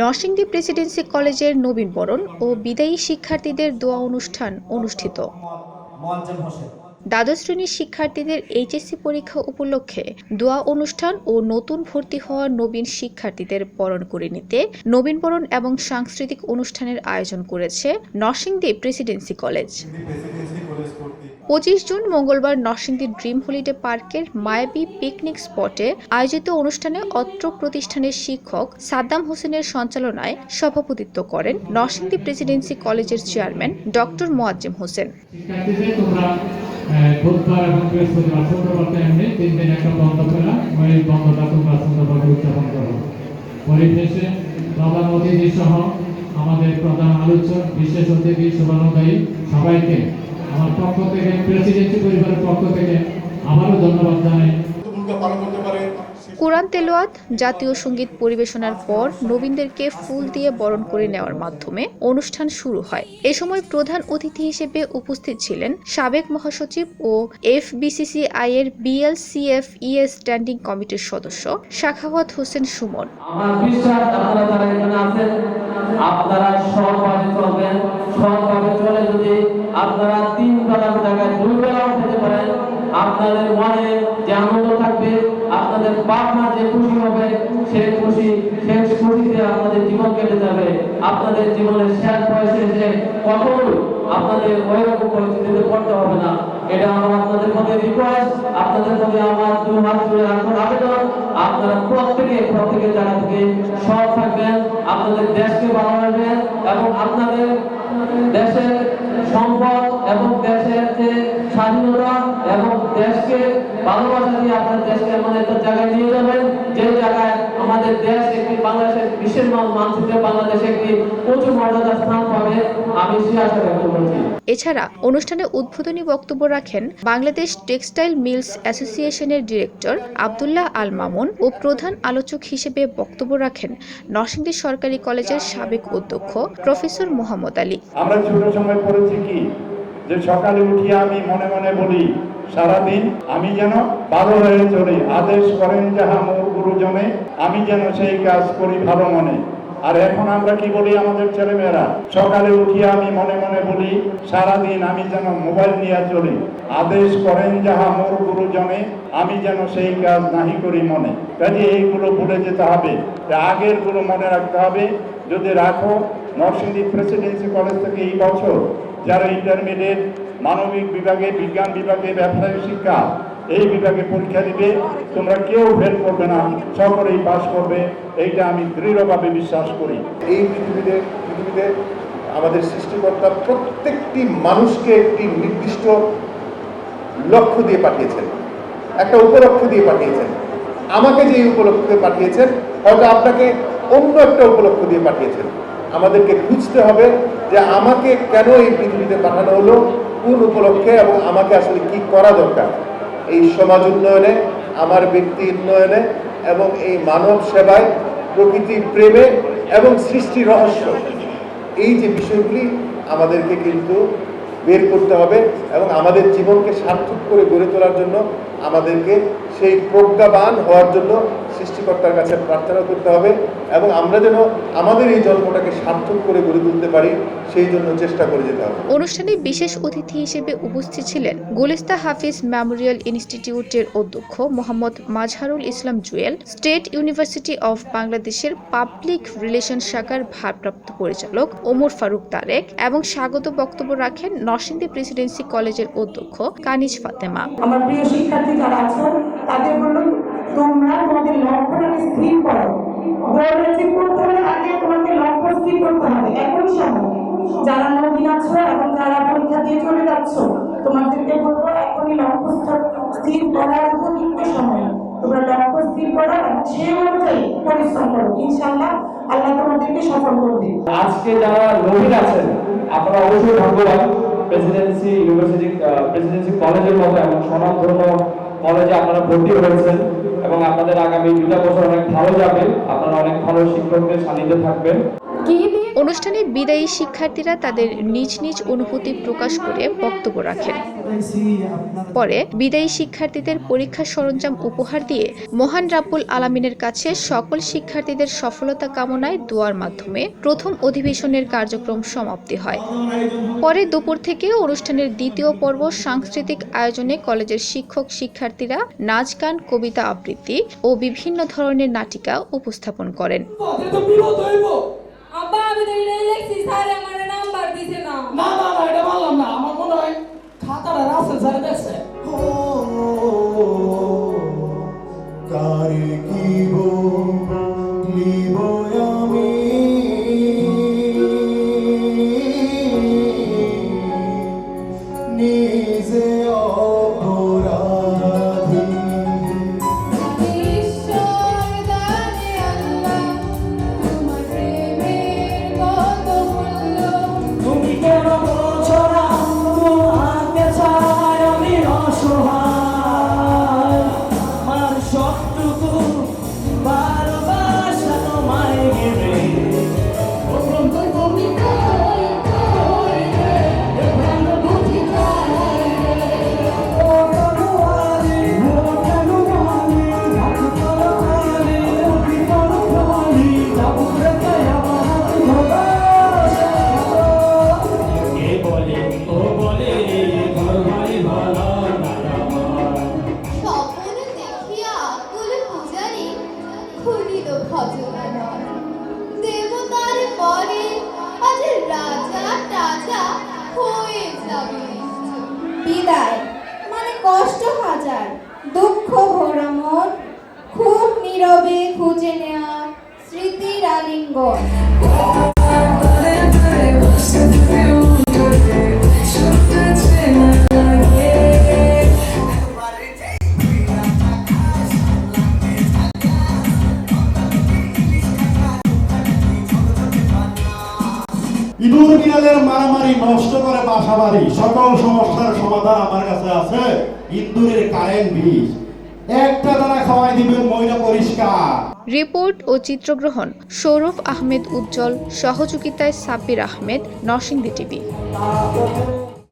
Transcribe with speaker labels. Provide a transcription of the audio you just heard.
Speaker 1: Narsingdi Presidency কলেজের নবীন বরণ ও বিদায়ী শিক্ষার্থীদের দোয়া অনুষ্ঠান অনুষ্ঠিত দ্বাদশ শ্রেণীর শিক্ষার্থীদের এইচএসসি পরীক্ষা উপলক্ষে দোয়া অনুষ্ঠান ও নতুন ভর্তি হওয়া নবীন শিক্ষার্থীদের বরণ করে নিতে নবীন বরণ এবং সাংস্কৃতিক অনুষ্ঠানের আয়োজন করেছে নরসিংদী প্রেসিডেন্সি কলেজ পঁচিশ জুন মঙ্গলবার নরসিংদীর ড্রিম হলিডে পার্কের মায়াবী পিকনিক স্পটে আয়োজিত অনুষ্ঠানে অত্র প্রতিষ্ঠানের শিক্ষক সাদ্দাম হোসেনের সঞ্চালনায় সভাপতিত্ব করেন নরসিংদী প্রেসিডেন্সি কলেজের চেয়ারম্যান ডক্টর মোয়াজ্জেম হোসেন বুধবার এবং বৃহস্পতিবার শুক্রবার তিন দিন একটা বন্ধ ওই বন্ধটা তোমরা সুন্দরভাবে উদযাপন করো প্রধান অতিথি সহ আমাদের প্রধান আলোচক বিশেষ অতিথি সবাইকে আমার পক্ষ থেকে প্রেসিডেন্সি পরিবারের পক্ষ থেকে আবারও ধন্যবাদ জানাই কোরআন তেলোয়াত জাতীয় সঙ্গীত পরিবেশনার পর নবীনদেরকে ফুল দিয়ে বরণ করে নেওয়ার মাধ্যমে অনুষ্ঠান শুরু হয় এ সময় প্রধান অতিথি হিসেবে উপস্থিত ছিলেন সাবেক মহাসচিব ও বিসিসিআই এর বিএলসিএফ ইএস স্ট্যান্ডিং কমিটির সদস্য শাখাওয়াত হোসেন সুমন আপনারা আপনারা তিন বেলার জায়গায় দুই বেলা খেতে পারেন আপনাদের মনে যে আনন্দ থাকবে আপনাদের বাপ যে খুশি হবে সে খুশি শেষ খুশিতে আপনাদের জীবন কেটে যাবে আপনাদের জীবনের শেষ বয়সে এসে কখন আপনাদের ওইরকম পরিস্থিতিতে পড়তে হবে না এটা আমার আপনাদের মধ্যে রিকোয়েস্ট আপনাদের মধ্যে আমার দু হাত জুড়ে রাখুন আবেদন আপনারা প্রত্যেকে প্রত্যেকে জায়গা থেকে সৎ থাকবেন আপনাদের দেশকে ভালো রাখবেন এবং আপনাদের দেশের সম্পদ এবং দেশের যে স্বাধীনতা এবং দেশকে ভালোবাসা দিয়ে আপনার দেশকে এমন একটা জায়গায় নিয়ে যাবেন যে জায়গায় আমাদের দেশ একটি বাংলাদেশের বিশ্বের মানচিত্রে বাংলাদেশ একটি উঁচু মর্যাদার স্থান পাবে এছাড়া অনুষ্ঠানে উদ্বোধনী বক্তব্য রাখেন বাংলাদেশ টেক্সটাইল মিলস অ্যাসোসিয়েশনের ডিরেক্টর আবদুল্লাহ আল মামুন ও প্রধান আলোচক হিসেবে বক্তব্য রাখেন নরসিংদী সরকারি কলেজের সাবেক অধ্যক্ষ প্রফেসর মোহাম্মদ আলী আমরা ছোট সময় পড়েছি কি যে সকালে উঠি আমি মনে মনে বলি সারাদিন আমি যেন ভালো হয়ে চলি আদেশ করেন যাহা মোর গুরুজনে আমি যেন সেই কাজ করি ভালো মনে আর এখন আমরা কি বলি আমাদের ছেলেমেয়েরা সকালে উঠিয়ে আমি মনে মনে বলি সারাদিন আমি যেন মোবাইল নিয়ে চলি আদেশ করেন যাহা মোর গুরুজনে আমি যেন সেই কাজ নাহি করি মনে কাজে এইগুলো ভুলে যেতে হবে আগেরগুলো মনে রাখতে হবে যদি রাখো নরসিংদী প্রেসিডেন্সি কলেজ থেকে এই বছর যারা ইন্টারমিডিয়েট মানবিক বিভাগে বিজ্ঞান বিভাগে ব্যবসায়িক শিক্ষা এই বিভাগে পরীক্ষা দিবে তোমরা কেউ ফেল করবে না সকলেই পাশ করবে এইটা আমি দৃঢ়ভাবে বিশ্বাস করি এই পৃথিবীতে পৃথিবীতে আমাদের সৃষ্টিকর্তা প্রত্যেকটি মানুষকে একটি নির্দিষ্ট লক্ষ্য দিয়ে পাঠিয়েছেন একটা উপলক্ষ দিয়ে পাঠিয়েছেন আমাকে যে উপলক্ষে পাঠিয়েছেন হয়তো আপনাকে অন্য একটা উপলক্ষ দিয়ে পাঠিয়েছেন আমাদেরকে বুঝতে হবে যে আমাকে কেন এই পৃথিবীতে পাঠানো হলো কোন উপলক্ষে এবং আমাকে আসলে কি করা দরকার এই সমাজ উন্নয়নে আমার ব্যক্তি উন্নয়নে এবং এই মানব সেবায় প্রকৃতি প্রেমে এবং সৃষ্টি রহস্য এই যে বিষয়গুলি আমাদেরকে কিন্তু বের করতে হবে এবং আমাদের জীবনকে সার্থক করে গড়ে তোলার জন্য আমাদেরকে সেই প্রজ্ঞাবান হওয়ার জন্য সৃষ্টিকর্তার কাছে প্রার্থনা করতে হবে এবং আমরা যেন আমাদের এই জন্মটাকে সার্থক করে গড়ে তুলতে পারি সেই জন্য চেষ্টা করে যেতে হবে অনুষ্ঠানে বিশেষ অতিথি হিসেবে উপস্থিত ছিলেন গুলিস্তা হাফিজ মেমোরিয়াল ইনস্টিটিউটের অধ্যক্ষ Mohammad Mazharul Islam Jewel State University of বাংলাদেশের পাবলিক রিলেশন শাখার ভারপ্রাপ্ত পরিচালক ওমর ফারুক তারেক এবং স্বাগত বক্তব্য রাখেন নরসিংদী প্রেসিডেন্সি কলেজের অধ্যক্ষ কানিজ ফাতেমা আমার প্রিয় শিক্ষার্থী যারা আছেন তাদের বলুন তোমরা তোমাদের লক্ষ্যটাকে স্থির করো করতে হলে আগে তোমাকে লক্ষ্য স্থির করতে হবে সময় যারা আছো এবং যারা পরীক্ষা দিয়ে চলে যাচ্ছ তোমাদেরকে বলবো এখনই লক্ষ্য স্থির করার উপযুক্ত সময় তোমরা লক্ষ্য স্থির করো অনুযায়ী পরিশ্রম করো ইনশাল্লাহ আল্লাহ তোমাদেরকে সফল করবে আজকে যারা নবীন আছেন আপনারা অবশ্যই ভাগ্যবান প্রেসিডেন্সি ইউনিভার্সিটি প্রেসিডেন্সি কলেজের মতো এবং সনাতন কলেজে আপনারা ভর্তি হয়েছেন এবং আপনাদের আগামী দুটা বছর অনেক ভালো যাবে আপনারা অনেক ভালো শিক্ষকদের সান্নিধ্যে থাকবেন কি অনুষ্ঠানে বিদায়ী শিক্ষার্থীরা তাদের নিজ নিজ অনুভূতি প্রকাশ করে বক্তব্য রাখেন পরে বিদায়ী শিক্ষার্থীদের পরীক্ষা সরঞ্জাম উপহার দিয়ে মহান রাব্বুল আলমিনের কাছে সকল শিক্ষার্থীদের সফলতা কামনায় দোয়ার মাধ্যমে প্রথম অধিবেশনের কার্যক্রম সমাপ্তি হয় পরে দুপুর থেকে অনুষ্ঠানের দ্বিতীয় পর্ব সাংস্কৃতিক আয়োজনে কলেজের শিক্ষক শিক্ষার্থীরা নাচ গান কবিতা আবৃত্তি ও বিভিন্ন ধরনের নাটিকা উপস্থাপন করেন necessariamente বিদায় মানে কষ্ট হাজার দুঃখ ভরা মন খুব নীরবে খুঁজে নেওয়া স্মৃতির আলিঙ্গন ছেলেদের মারামারি নষ্ট করে বাসা বাড়ি সকল সমস্যার সমাধান আমার কাছে আছে ইন্দুরের কারেন্ট বিষ একটা দানা খাওয়াই দিবেন ময়লা পরিষ্কার রিপোর্ট ও চিত্রগ্রহণ সৌরভ আহমেদ উজ্জ্বল সহযোগিতায় সাব্বির আহমেদ নরসিংদী টিভি